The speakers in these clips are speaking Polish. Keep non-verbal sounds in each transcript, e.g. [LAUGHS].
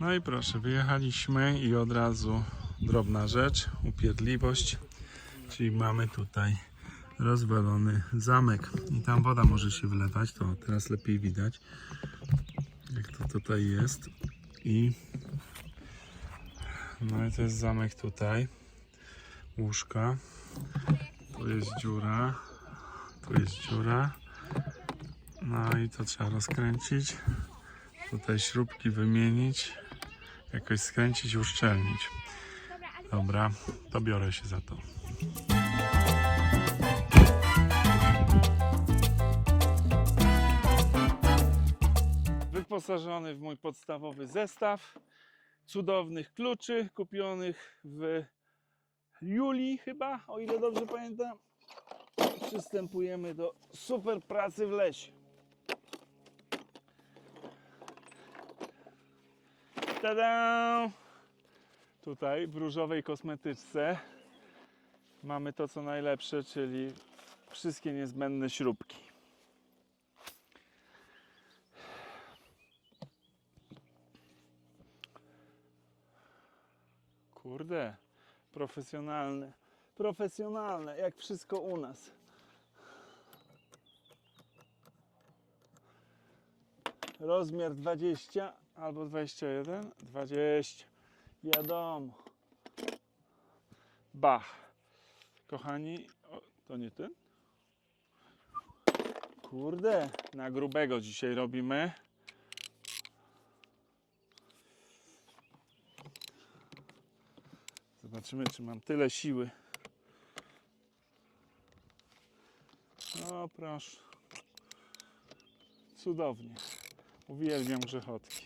No i proszę, wyjechaliśmy i od razu drobna rzecz, upierdliwość, czyli mamy tutaj rozwalony zamek. I tam woda może się wylewać, to teraz lepiej widać jak to tutaj jest. I no i to jest zamek tutaj łóżka. Tu jest dziura tu jest dziura. No i to trzeba rozkręcić tutaj śrubki wymienić jakoś skręcić uszczelnić dobra to biorę się za to wyposażony w mój podstawowy zestaw cudownych kluczy kupionych w Julii chyba, o ile dobrze pamiętam. Przystępujemy do super pracy w lesie. Tada! Tutaj w różowej kosmetyczce mamy to co najlepsze, czyli wszystkie niezbędne śrubki. Kurde, profesjonalne. Profesjonalne, jak wszystko u nas. Rozmiar 20 albo 21? 20. Wiadomo. Bach. Kochani, o, to nie ten? Kurde, na grubego dzisiaj robimy. Zobaczymy, czy mam tyle siły. O, proszę. Cudownie. Uwielbiam grzechotki.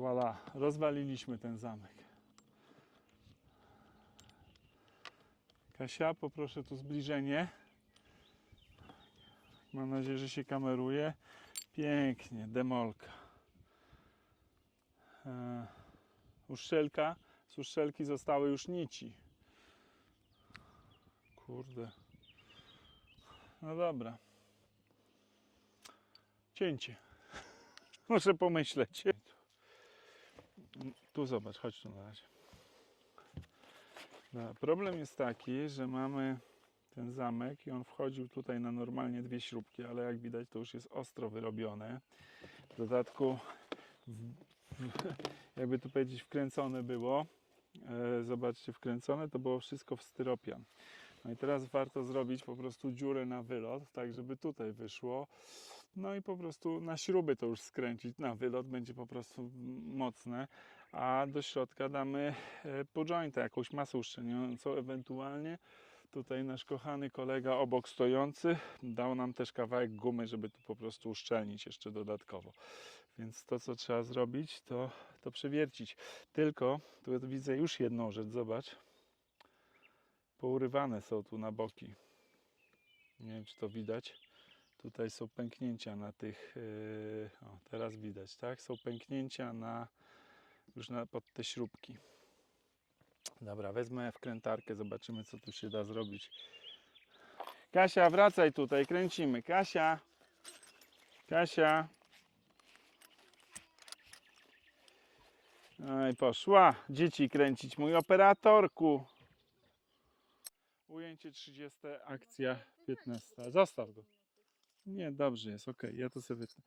Voilà, rozwaliliśmy ten zamek. Kasia, poproszę tu zbliżenie. Mam nadzieję, że się kameruje. Pięknie, demolka. E, uszczelka. Z uszczelki zostały już nici. Kurde. No dobra. Cięcie. [LAUGHS] Muszę pomyśleć. Tu zobacz, chodź tu na razie. No, problem jest taki, że mamy ten zamek i on wchodził tutaj na normalnie dwie śrubki, ale jak widać to już jest ostro wyrobione. W dodatku w, jakby tu powiedzieć wkręcone było, e, zobaczcie wkręcone, to było wszystko w styropian. No i teraz warto zrobić po prostu dziurę na wylot, tak żeby tutaj wyszło. No i po prostu na śruby to już skręcić na wylot, będzie po prostu mocne. A do środka damy e, po jointa, jakąś masę uszczelniającą ewentualnie. Tutaj nasz kochany kolega obok stojący dał nam też kawałek gumy, żeby tu po prostu uszczelnić jeszcze dodatkowo. Więc to, co trzeba zrobić, to, to przewiercić. Tylko, tu widzę już jedną rzecz, zobacz. Pourywane są tu na boki. Nie wiem, czy to widać. Tutaj są pęknięcia na tych. Yy, o, teraz widać, tak? Są pęknięcia na już na, pod te śrubki. Dobra, wezmę wkrętarkę, zobaczymy, co tu się da zrobić. Kasia, wracaj tutaj, kręcimy. Kasia, Kasia. No i poszła dzieci kręcić. Mój operatorku. Ujęcie 30, akcja 15. Zostaw go. Nie, dobrze jest, ok, ja to sobie wytnę.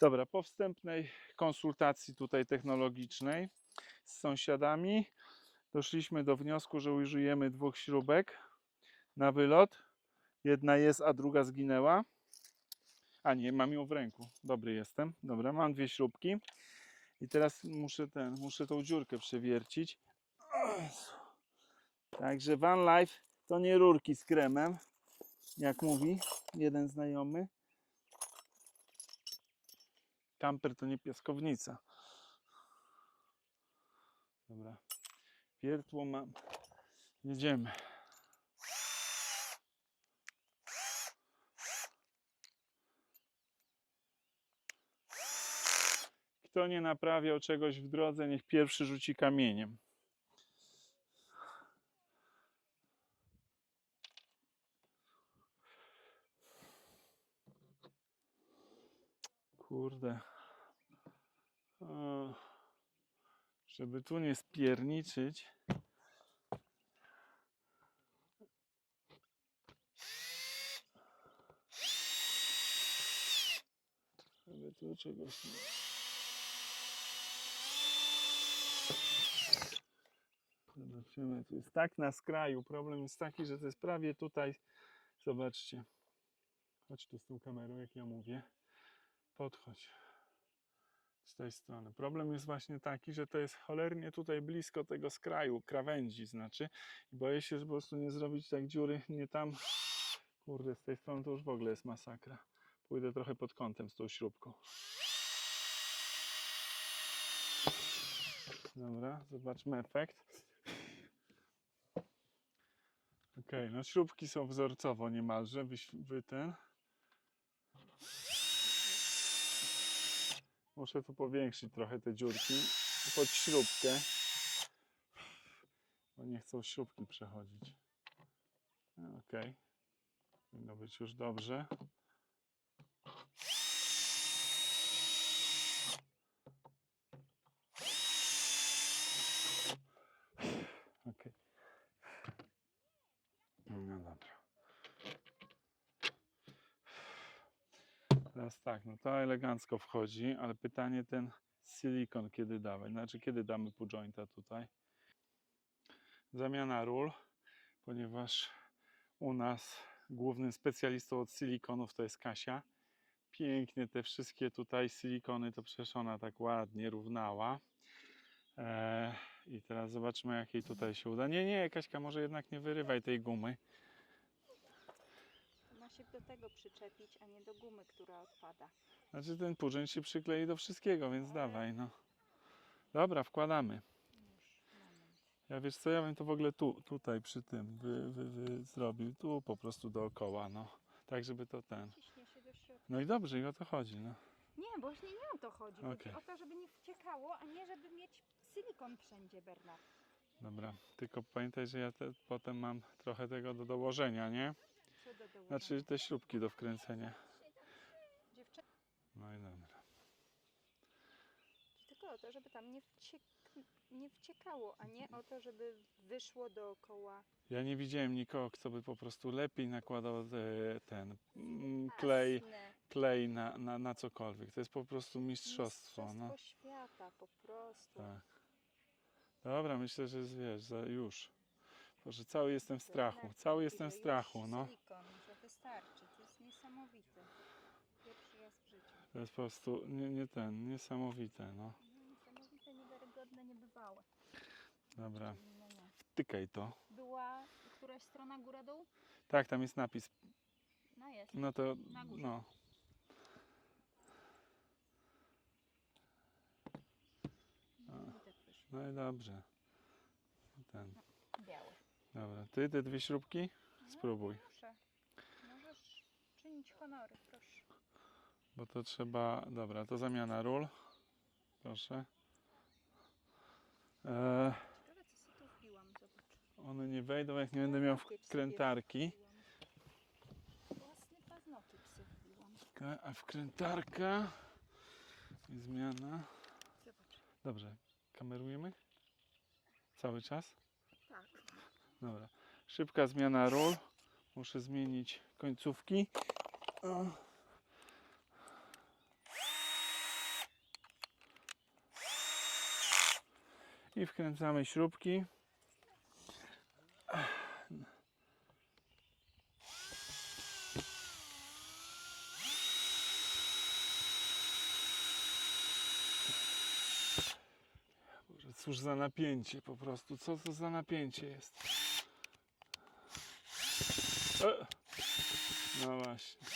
Dobra, po wstępnej konsultacji tutaj technologicznej z sąsiadami doszliśmy do wniosku, że użyjemy dwóch śrubek na wylot. Jedna jest, a druga zginęła. A nie, mam ją w ręku. Dobry jestem. Dobra, mam dwie śrubki. I teraz muszę ten, muszę tą dziurkę przewiercić. Także Van Life to nie rurki z kremem, jak mówi jeden znajomy. Kamper to nie piaskownica. Dobra. Wiertło mam. Jedziemy. Kto nie naprawiał czegoś w drodze, niech pierwszy rzuci kamieniem. Kurde. Żeby tu nie spierniczyć. Żeby tu czegoś nie... Zobaczymy, tu jest tak na skraju. Problem jest taki, że to jest prawie tutaj. Zobaczcie. Chodź tu z tą kamerą, jak ja mówię. Podchodź. Z tej strony. Problem jest właśnie taki, że to jest cholernie tutaj blisko tego skraju, krawędzi znaczy. I boję się, że po prostu nie zrobić tak dziury, nie tam. Kurde, z tej strony to już w ogóle jest masakra. Pójdę trochę pod kątem z tą śrubką. Dobra, zobaczmy efekt. Ok, no śrubki są wzorcowo niemalże, wyś- wy ten. Muszę tu powiększyć trochę te dziurki pod śrubkę, bo nie chcą śrubki przechodzić. Ok, powinno być już dobrze. Ok. No dobra. Teraz tak, no to elegancko wchodzi, ale pytanie ten silikon kiedy dawać, znaczy kiedy damy jointa tutaj. Zamiana ról, ponieważ u nas głównym specjalistą od silikonów to jest Kasia. Pięknie te wszystkie tutaj silikony, to przecież ona tak ładnie równała. Eee, I teraz zobaczmy jak jej tutaj się uda. Nie, nie, Kaśka, może jednak nie wyrywaj tej gumy. Tego przyczepić, a nie do gumy, która odpada. Znaczy ten purzeń się przyklei do wszystkiego, więc dawaj, no. Dobra, wkładamy. Już, moment. Ja wiesz co, ja bym to w ogóle tu, tutaj przy tym wy, wy, wy zrobił, tu po prostu dookoła, no. Tak, żeby to ten. Ciśnie się do środka. No i dobrze, i o to chodzi, no. Nie, właśnie nie o to chodzi. Chodzi Okej. o to, żeby nie wciekało, a nie żeby mieć silikon wszędzie, Bernard. Dobra, tylko pamiętaj, że ja te, potem mam trochę tego do dołożenia, nie? Znaczy te śrubki do wkręcenia. No i dobra. tylko o to, żeby tam nie, wciek... nie wciekało, a nie o to, żeby wyszło dookoła. Ja nie widziałem nikogo, kto by po prostu lepiej nakładał e, ten mm, klej, klej na, na, na cokolwiek. To jest po prostu mistrzostwo, no. Mistrzostwo świata, po prostu. Tak. Dobra, myślę, że jest, wiesz, za już. Boże, cały jestem w strachu. Cały jestem w strachu, no. Że wystarczy. To jest niesamowite. Pierwszy raz w życiu. To jest po prostu nie, nie ten, niesamowite, no. No, niesamowite, niewiarygodne, niebywałe. Dobra, No wtykaj to. Była któraś strona góra-dół? Tak, tam jest napis. No jest. No to, Na górze. no. No, i tak wyszło. No i dobrze. Ten. Biały. Dobra, ty te dwie śrubki? Spróbuj. No, proszę. Możesz czynić honory, proszę. Bo to trzeba, dobra, to zamiana ról. Proszę. E, Ciekawe, co sobie tu wbiłam, zobacz. one nie wejdą, jak nie będę miał wkrętarki. wbiłam. Własny paznokieć sobie wbiłam. Ka- A wkrętarka i zmiana. Zobacz. Dobrze, kamerujemy? Cały czas? Dobra. Szybka zmiana ról. Muszę zmienić końcówki. I wkręcamy śrubki. Cóż za napięcie po prostu. Co to za napięcie jest? E! No właśnie.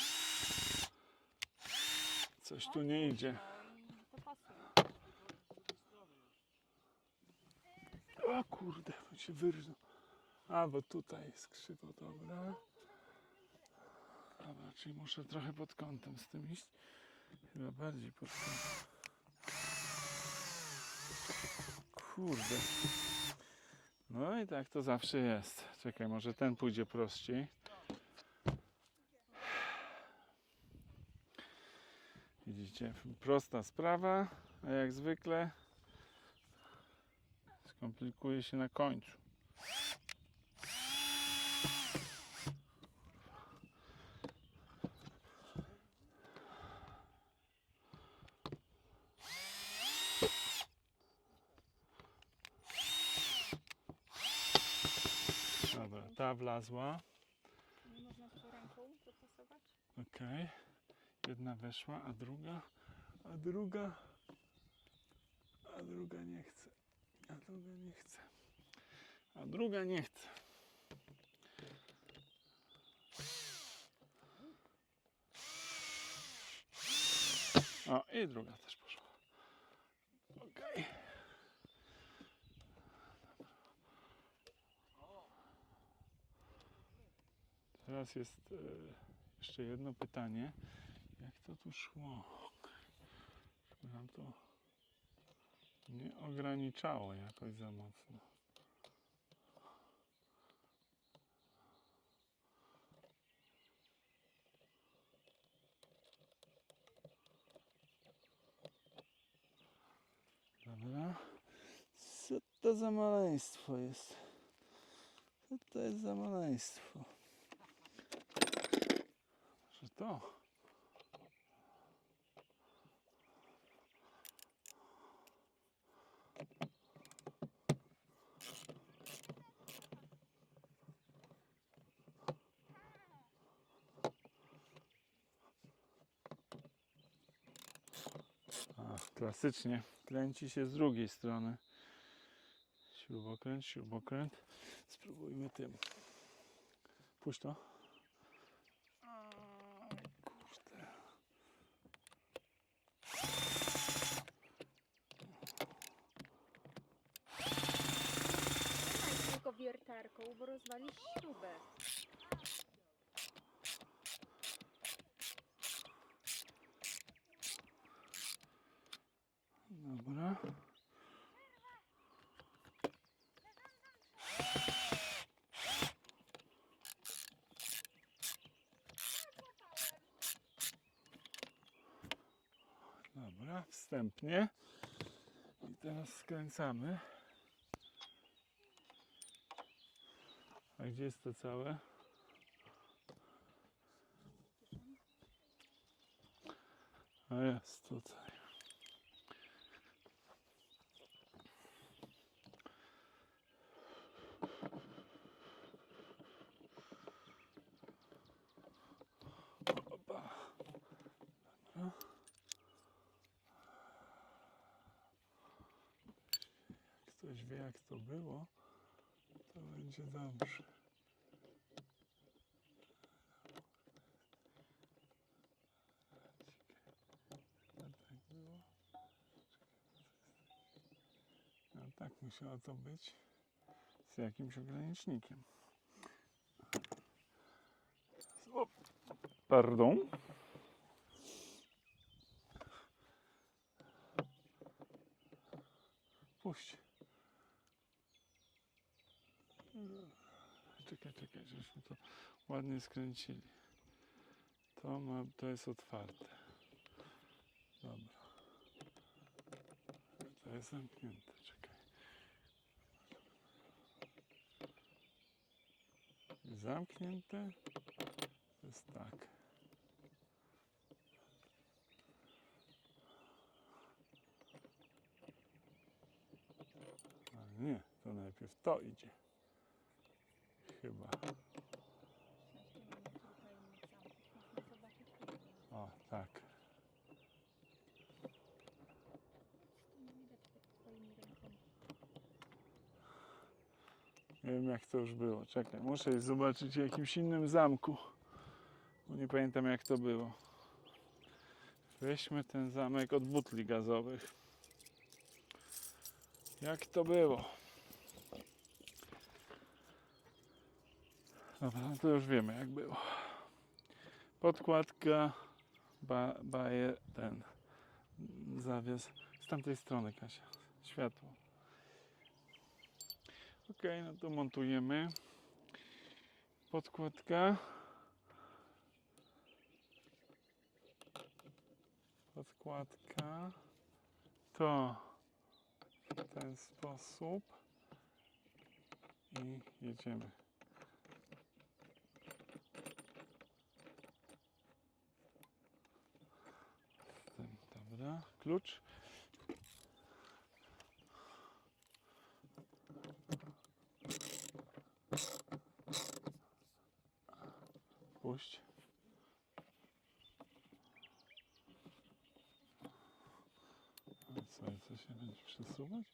Coś tu nie idzie. O kurde, on się wyrżnął. A, bo tutaj jest krzywo, dobra. Dobra, czyli muszę trochę pod kątem z tym iść. Chyba bardziej pod kątem. Kurde. No i tak to zawsze jest. Czekaj, może ten pójdzie prościej. Prosta sprawa, a jak zwykle skomplikuje się na końcu. Dobra, ta wlazła. Nie można tylko ręką dopasować? Okej. Jedna weszła, a druga, a druga, a druga nie chce. A druga nie chce. A druga nie chce. O, i druga też poszła. Okej. Teraz jest e, jeszcze jedno pytanie. Jak to tu szło? Żeby nam to nie ograniczało jakoś za mocno. Dobra. Co to za maleństwo jest? Co to jest za maleństwo? Że to? A, klasycznie kręci się z drugiej strony. Śrubokręt, śrubokręt. Spróbujmy tym. Puść to. Kurde. Tylko wiertarką, bo rozwalisz śrubę. Dobra. Dobra, wstępnie. I teraz skręcamy. A gdzie jest to całe? A jest tutaj. Opa. Dobra. Jak wie jak to było, to będzie dobrze. A tak musiało to być z jakimś ogranicznikiem. O, pardon. Puść. Czekaj, czekaj, żeśmy to ładnie skręcili. To, ma, to jest otwarte. Dobra. To jest zamknięte, czekaj. Zamknięte. To jest tak. Ale nie, to najpierw to idzie. Chyba. Można zobaczyć później. O, tak. Tu nie widać pod twoimi rękami. Nie wiem jak to już było. Czekaj, muszę zobaczyć w jakimś innym zamku. Bo nie pamiętam jak to było. Weźmy ten zamek od butli gazowych. Jak to było? Dobra, no to już wiemy jak było. Podkładka, ba, bajer, ten zawias. Z tamtej strony Kasia. Światło. No to montujemy. Podkładka. podkładka. To w ten sposób. I jedziemy. Dobra. Klucz. Puść. A co, co się będzie przesuwać?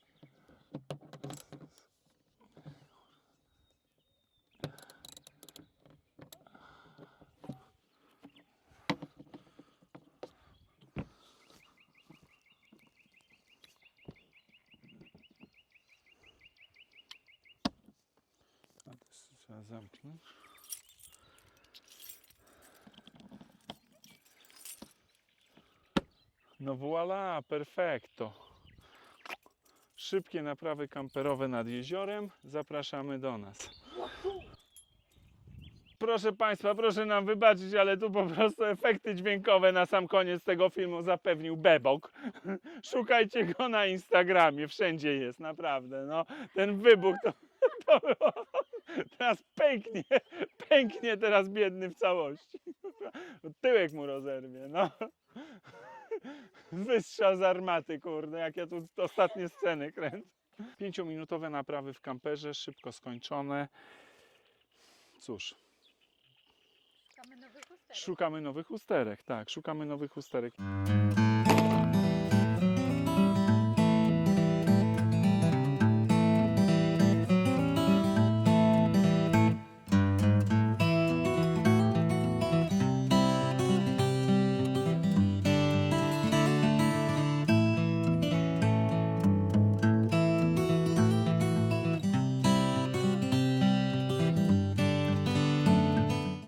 Trzeba zamknąć. No voilà, perfekto. Szybkie naprawy kamperowe nad jeziorem. Zapraszamy do nas. Proszę Państwa, proszę nam wybaczyć, ale tu po prostu efekty dźwiękowe na sam koniec tego filmu zapewnił Bebok. [LAUGHS] Szukajcie go na Instagramie, wszędzie jest, naprawdę. No, ten wybuch to, [LAUGHS] to teraz pęknie, pęknie teraz biedny w całości. [LAUGHS] Tyłek mu rozerwie, no. [LAUGHS] Wystrzał z armaty, kurde, jak ja tu ostatnie sceny kręcę. Pięciominutowe naprawy w kamperze, szybko skończone. Cóż, Szukamy nowych usterek. szukamy nowych usterek, tak, szukamy nowych usterek.